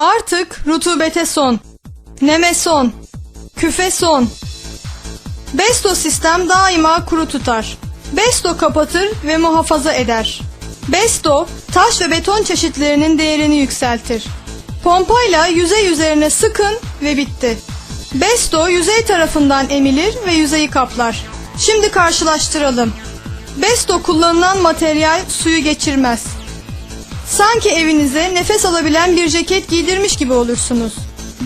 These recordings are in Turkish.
Artık rutubete son. Neme son. Küfe son. Besto sistem daima kuru tutar. Besto kapatır ve muhafaza eder. Besto taş ve beton çeşitlerinin değerini yükseltir. Pompayla yüzey üzerine sıkın ve bitti. Besto yüzey tarafından emilir ve yüzeyi kaplar. Şimdi karşılaştıralım. Besto kullanılan materyal suyu geçirmez. Sanki evinize nefes alabilen bir ceket giydirmiş gibi olursunuz.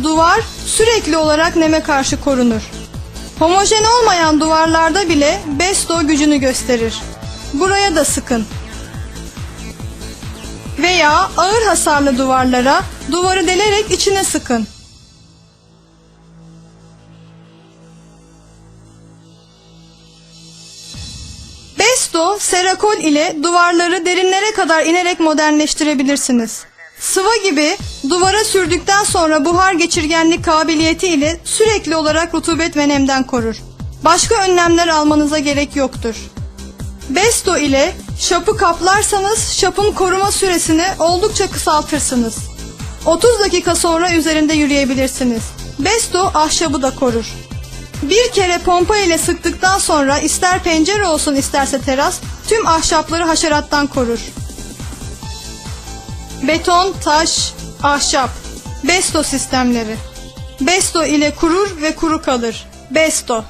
Duvar sürekli olarak neme karşı korunur. Homojen olmayan duvarlarda bile Besto gücünü gösterir. Buraya da sıkın. Veya ağır hasarlı duvarlara duvarı delerek içine sıkın. Besto, serakol ile duvarları derinlere kadar inerek modernleştirebilirsiniz. Sıva gibi duvara sürdükten sonra buhar geçirgenlik kabiliyeti ile sürekli olarak rutubet ve nemden korur. Başka önlemler almanıza gerek yoktur. Besto ile şapı kaplarsanız şapın koruma süresini oldukça kısaltırsınız. 30 dakika sonra üzerinde yürüyebilirsiniz. Besto ahşabı da korur. Bir kere pompa ile sıktıktan sonra ister pencere olsun isterse teras tüm ahşapları haşerattan korur. Beton, taş, ahşap. Besto sistemleri. Besto ile kurur ve kuru kalır. Besto.